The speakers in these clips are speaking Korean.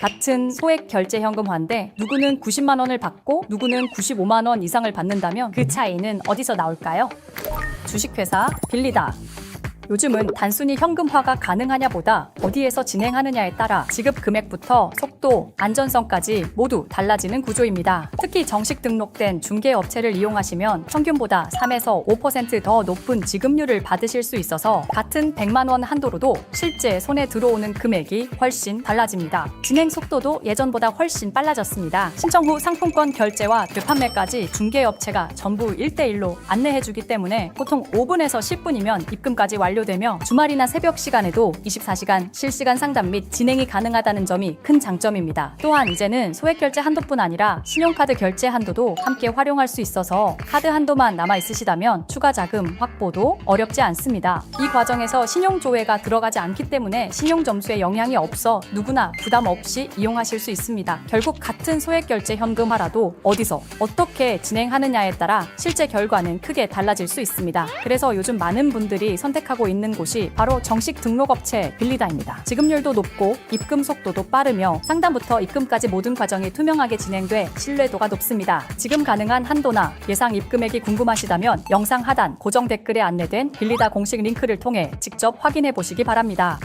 같은 소액 결제 현금화인데 누구는 90만 원을 받고 누구는 95만 원 이상을 받는다면 그 차이는 어디서 나올까요? 주식회사 빌리다. 요즘은 단순히 현금화가 가능하냐보다 어디에서 진행하느냐에 따라 지급 금액부터 속 도, 안전성까지 모두 달라지는 구조입니다. 특히 정식 등록된 중개업체를 이용하시면 평균보다 3에서 5%더 높은 지급률을 받으실 수 있어서 같은 100만 원 한도로도 실제 손에 들어오는 금액이 훨씬 달라집니다. 진행 속도도 예전보다 훨씬 빨라졌습니다. 신청 후 상품권 결제와 되판매까지 중개업체가 전부 1대1로 안내해주기 때문에 보통 5분에서 10분이면 입금까지 완료되며 주말이나 새벽 시간에도 24시간 실시간 상담 및 진행이 가능하다는 점이 큰 장점입니다. 또한 이제는 소액 결제 한도뿐 아니라 신용카드 결제 한도도 함께 활용할 수 있어서 카드 한도만 남아 있으시다면 추가 자금 확보도 어렵지 않습니다. 이 과정에서 신용 조회가 들어가지 않기 때문에 신용 점수에 영향이 없어 누구나 부담 없이 이용하실 수 있습니다. 결국 같은 소액 결제 현금화라도 어디서 어떻게 진행하느냐에 따라 실제 결과는 크게 달라질 수 있습니다. 그래서 요즘 많은 분들이 선택하고 있는 곳이 바로 정식 등록업체 빌리다입니다. 지급률도 높고 입금 속도도 빠르며 상 담부터 입금까지 모든 과정이 투명하게 진행돼 신뢰도가 높습니다. 지금 가능한 한도나 예상 입금액이 궁금하시다면 영상 하단 고정 댓글에 안내된 빌리다 공식 링크를 통해 직접 확인해 보시기 바랍니다.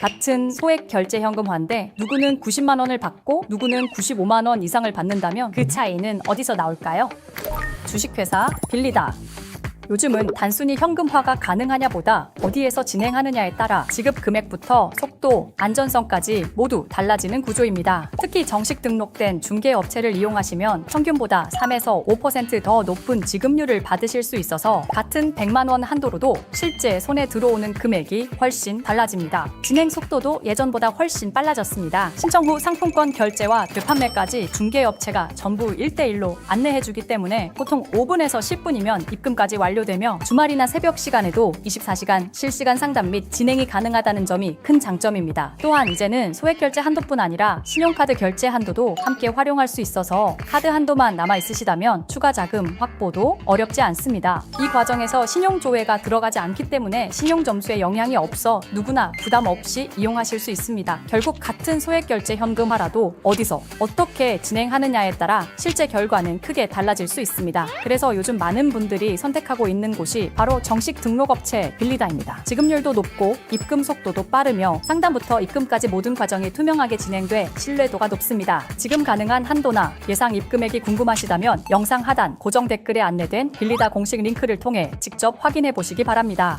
같은 소액 결제 현금화인데 누구는 90만 원을 받고 누구는 95만 원 이상을 받는다면 그 차이는 어디서 나올까요? 주식회사 빌리다. 요즘은 단순히 현금화가 가능하냐보다 어디에서 진행하느냐에 따라 지급 금액부터 속도, 안전성까지 모두 달라지는 구조입니다. 특히 정식 등록된 중개업체를 이용하시면 평균보다 3에서 5%더 높은 지급률을 받으실 수 있어서 같은 100만 원 한도로도 실제 손에 들어오는 금액이 훨씬 달라집니다. 진행 속도도 예전보다 훨씬 빨라졌습니다. 신청 후 상품권 결제와 되판매까지 중개업체가 전부 1대1로 안내해주기 때문에 보통 5분에서 10분이면 입금까지 완료 되며 주말이나 새벽 시간에도 24시간 실시간 상담 및 진행이 가능하다는 점이 큰 장점입니다. 또한 이제는 소액 결제 한도뿐 아니라 신용카드 결제 한도도 함께 활용할 수 있어서 카드 한도만 남아 있으시다면 추가 자금 확보도 어렵지 않습니다. 이 과정에서 신용 조회가 들어가지 않기 때문에 신용 점수에 영향이 없어 누구나 부담 없이 이용하실 수 있습니다. 결국 같은 소액 결제 현금화라도 어디서 어떻게 진행하느냐에 따라 실제 결과는 크게 달라질 수 있습니다. 그래서 요즘 많은 분들이 선택 있는 곳이 바로 정식 등록업체 빌리다입니다. 지급률도 높고 입금 속도도 빠르며 상담부터 입금까지 모든 과정이 투명하게 진행돼 신뢰도가 높습니다. 지금 가능한 한도나 예상 입금액이 궁금하시다면 영상 하단 고정 댓글에 안내된 빌리다 공식 링크를 통해 직접 확인해 보시기 바랍니다.